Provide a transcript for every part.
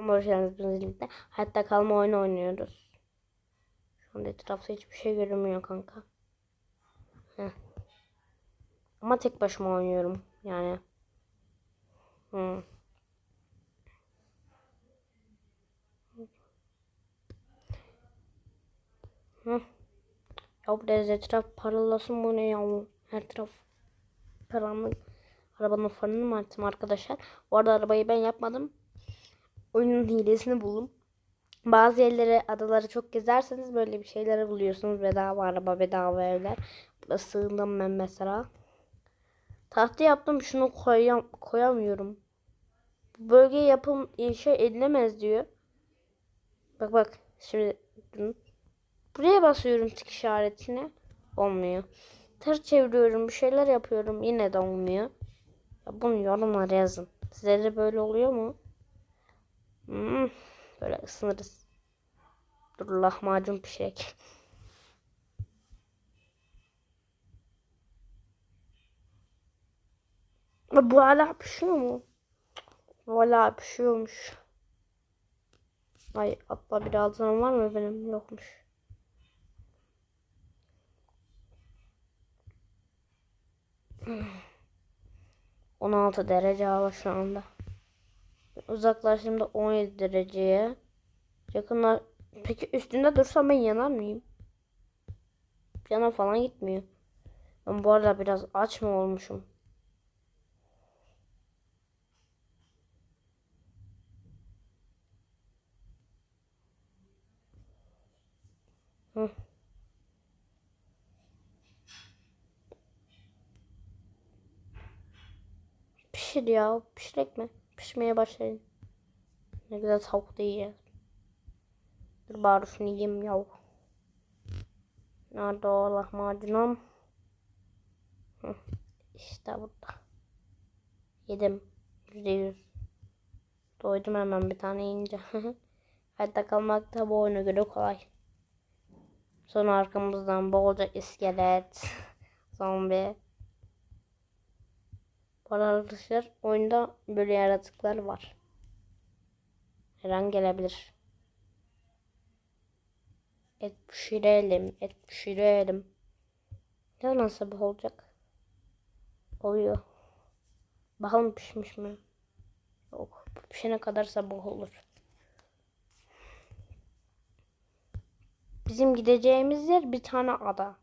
Ama hoş geldiniz birlikte. Hayatta kalma oyunu oynuyoruz. Şu anda etrafta hiçbir şey görünmüyor kanka. Heh. Ama tek başıma oynuyorum. Yani. Hmm. Hı. Ya biraz etraf paralasın bu ne ya? Her taraf karanlık. Arabanın farını mı açtım arkadaşlar? Bu arada arabayı ben yapmadım. Oyunun hilesini buldum. Bazı yerlere, adaları çok gezerseniz böyle bir şeyleri buluyorsunuz. Bedava araba, bedava evler. Burada sığındım ben mesela. Tahta yaptım şunu koyam koyamıyorum. Bu bölge yapım inşa edilemez diyor. Bak bak şimdi buraya basıyorum tik işaretine. Olmuyor. Tır çeviriyorum bir şeyler yapıyorum yine de olmuyor. Ya bunu yorumlara yazın. Size böyle oluyor mu? Hmm, böyle ısınırız. Dur lahmacun pişecek. Bu hala pişiyor mu? Hala pişiyormuş. Ay atla birazdan var mı benim? Yokmuş. Hmm. 16 derece hava şu anda. Uzaklaştığımda 17 dereceye. Yakınlar. Peki üstünde dursam ben yanar mıyım? Yana falan gitmiyor. Ben bu arada biraz aç mı olmuşum? Hı. Pişir ya. Pişirek mi? Pişmeye başlayın. Ne güzel tavuk da yiyeceğiz. Dur bari şunu yiyeyim yav. Nerede o lahmacunum? Hı. Burada. Yedim. Yüzde yüz. Doydum hemen bir tane yiyince. Hayatta kalmak da bu oyuna göre kolay. Sonra arkamızdan bolca iskelet, zombi. Bu arkadaşlar oyunda böyle yaratıklar var. Her an gelebilir. Et pişirelim, et pişirelim. Ya nasıl bu olacak? Oluyor. Bakalım pişmiş mi? Yok. Pişene kadar sabah olur. Bizim gideceğimiz yer bir tane ada.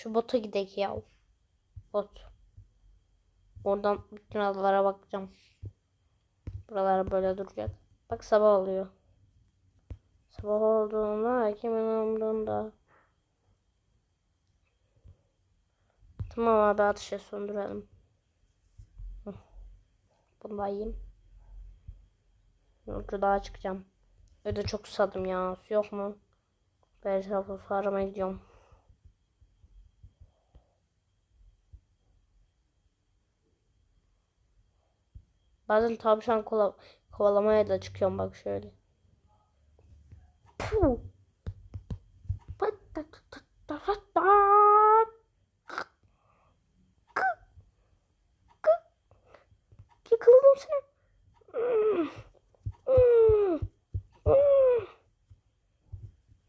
Şu bota gidek ya. Bot. Oradan bütün adalara bakacağım. Buralar böyle duracak. Bak sabah oluyor. Sabah olduğunda kimin umrunda. Tamam abi ateşe söndürelim. Bunu da yiyeyim. Ucu daha çıkacağım. Öyle çok susadım ya. Su yok mu? Ben etrafı su gidiyorum. Bazen tavşan kola, kovalamaya da çıkıyorum bak şöyle. Puh. Yakaladım seni.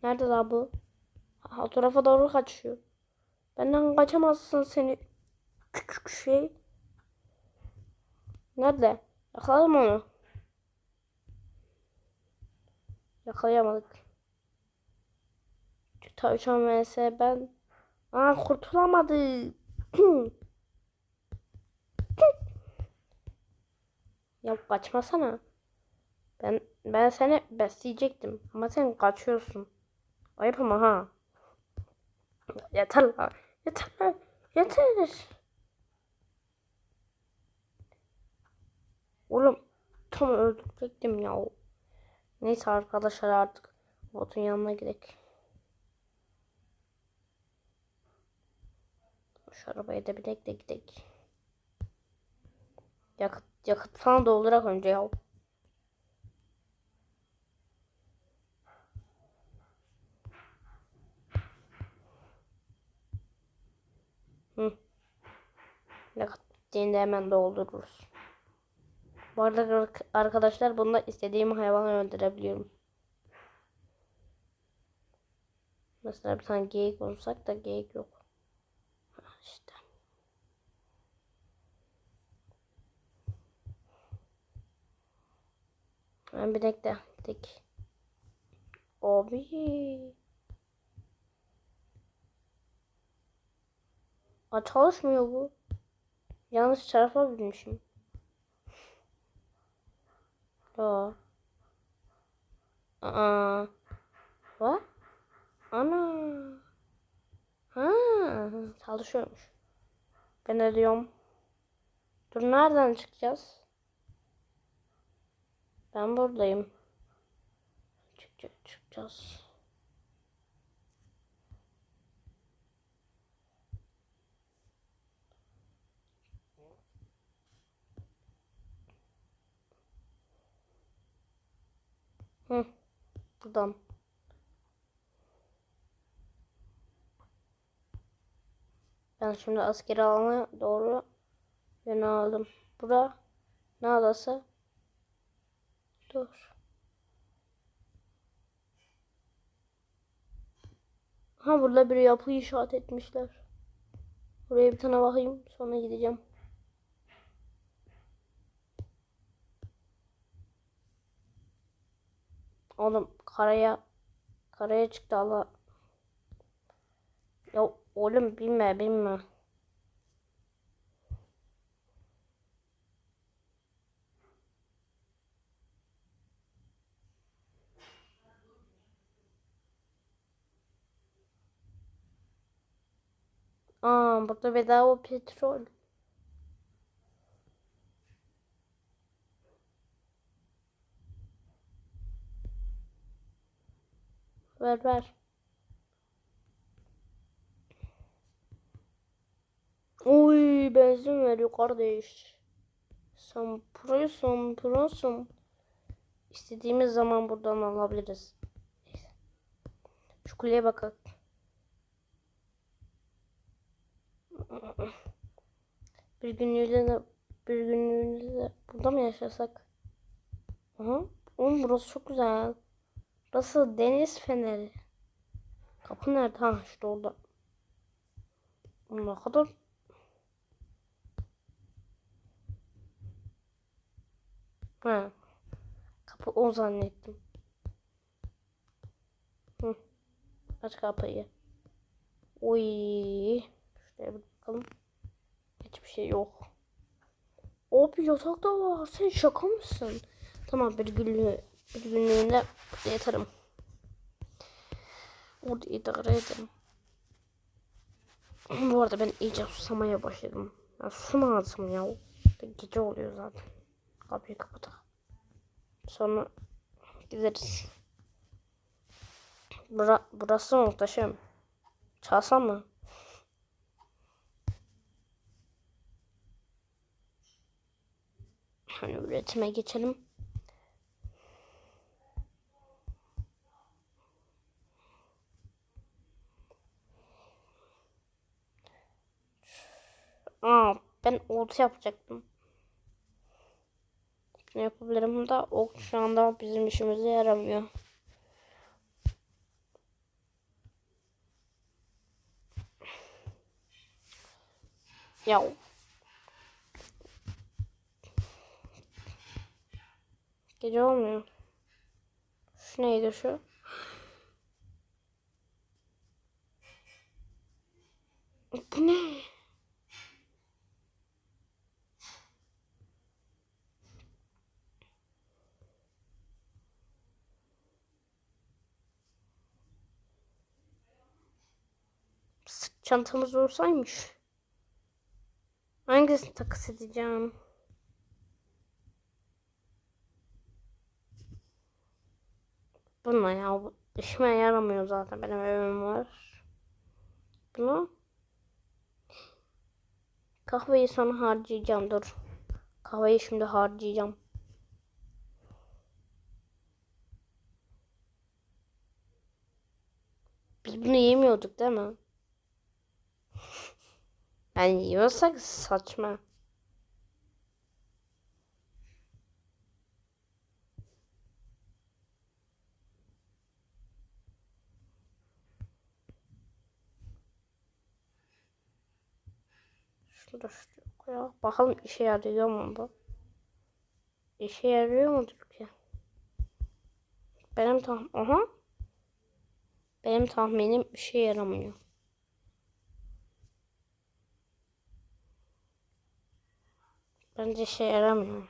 Nerede la bu? O tarafa doğru kaçıyor. Benden kaçamazsın seni. Küçük şey. Nerede? Yakaladım onu. Yakalayamadık. Tavşan vs ben. Aa kurtulamadı. ya kaçmasana. Ben ben seni besleyecektim ama sen kaçıyorsun. Ayıp ama ha. Yeter la. Yeter. Yeter. Oğlum tam öldürecektim ya. Neyse arkadaşlar artık botun yanına gidelim. Şu arabaya da bir de gidelim. Yakıt, yakıt falan doldurak önce ya. Hı. Ne bittiğinde hemen doldururuz. Bu arada ar- arkadaşlar bunda istediğim hayvanı öldürebiliyorum. Mesela bir tane geyik bulsak da geyik yok. İşte. Ben bir dakika dik. Abi. Aa, çalışmıyor bu. Yanlış tarafa binmişim. Yo. Aa. What? Ana. Ha, çalışıyormuş. Ben de. Dur nereden çıkacağız? Ben buradayım. Çıkacağız. çıkacağız. Hı. Buradan. Ben şimdi askeri alana doğru yöneldim. Bura ne adası? Dur. Ha burada bir yapı inşaat etmişler. Buraya bir tane bakayım sonra gideceğim. Oğlum karaya karaya çıktı Allah. Ya oğlum bilme bilme. Aa burada bedava petrol. Ver ver. Oy benzin veriyor kardeş. Sen prosun prosun. İstediğimiz zaman buradan alabiliriz. Şu kuleye bakalım. Bir günlüğüne de bir günlüğüne de burada mı yaşasak? Aha. Oğlum burası çok güzel. Burası deniz feneri. Kapı nerede? Ha işte orada. Ne kadar Ha. Kapı o zannettim. Hı. Aç kapıyı. Oy. Şuraya bir bakalım. Hiçbir şey yok. Abi yatak da var. Sen şaka mısın? Tamam bir günlüğü bir günlüğüne yatarım. Orada idare ederim. Bu arada ben iyice susamaya başladım. Ya su lazım ya. Gece oluyor zaten. Kapıyı kapatalım. Sonra gideriz. Bura, burası muhteşem. Çalsam mı? Hani üretime geçelim. Aa, ben olta yapacaktım. Ne yapabilirim da ok şu anda bizim işimize yaramıyor. Ya. Gece olmuyor. Şu neydi şu? Bu ne? Çantamız olsaymış. Hangisini takas edeceğim? Bununla ya. Bu işime yaramıyor zaten. Benim evim var. Bunu. Kahveyi sonra harcayacağım. Dur. Kahveyi şimdi harcayacağım. Biz bunu yemiyorduk değil mi? Yani yiyorsak saçma. Şurada şuraya koyalım. Bakalım işe yarıyor mu bu? İşe yarıyor mudur ki? Benim tahmin... Aha. Benim tahminim işe yaramıyor. Bence işe yaramıyor.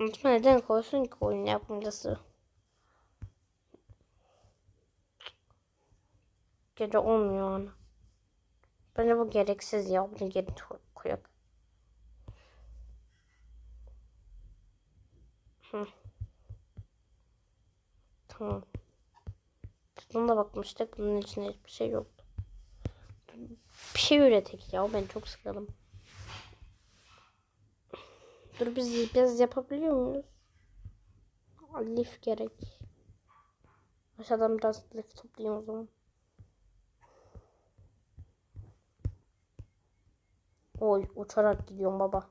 Unutma neden koysun ki oyun yapımcısı? Gece olmuyor ona. Bence bu gereksiz ya. Bunu geri koyalım. Hı. Buna da bakmıştık. Bunun içinde hiçbir şey yoktu. Bir şey üretek ya. Ben çok sıkıldım. Dur biz biraz yapabiliyor muyuz? Lif gerek. Aşağıdan biraz lif toplayayım o zaman. Oy uçarak gidiyorum baba.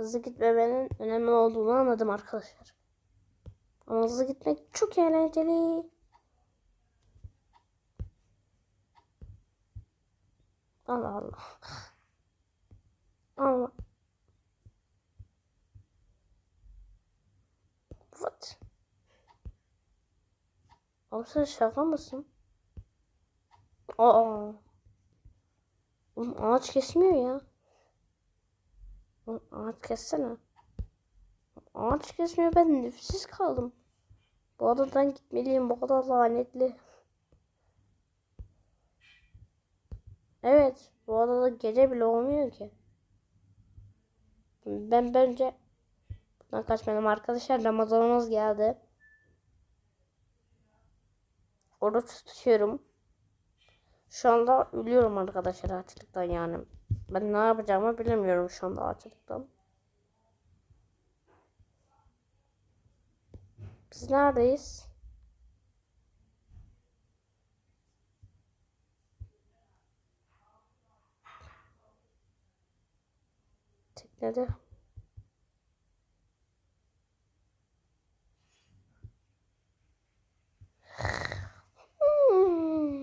Hızlı gitmemenin önemli olduğunu anladım arkadaşlar. Ama hızlı gitmek çok eğlenceli. Allah Allah. Allah. What? Abi sen şaka mısın? Aa. Oğlum ağaç kesmiyor ya. Ağaç kessene. Ağaç kesmiyor ben nefessiz kaldım. Bu adadan gitmeliyim bu kadar lanetli. Evet bu adada gece bile olmuyor ki. Ben bence buradan kaçmayalım arkadaşlar Ramazanımız geldi. Oruç tutuyorum. Şu anda ölüyorum arkadaşlar açlıktan yani. Ben ne yapacağımı bilemiyorum şu anda açlıktan. Biz neredeyiz? Teknede. Hmm.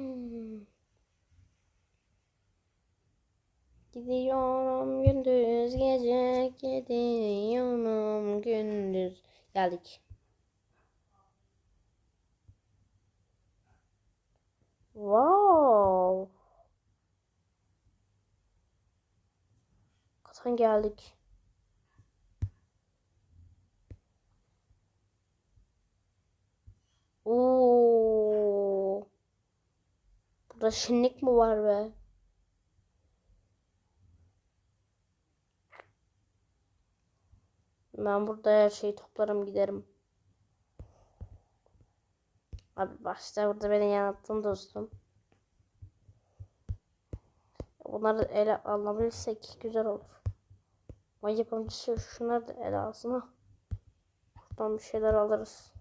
Gidiyorum gündüz gece gidiyorum gündüz. Geldik. Wow. Katan geldik. Oo. Burada şenlik mi var be? Ben burada her şeyi toplarım giderim. Abi başta burada beni yanılttın dostum. Bunları ele alabilirsek güzel olur. Ama yapımcısı şunları da ele alsın ha. Buradan bir şeyler alırız.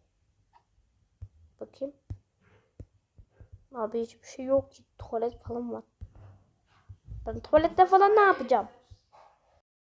Bakayım. Abi hiçbir şey yok ki. Tuvalet falan var. Ben tuvalette falan ne yapacağım?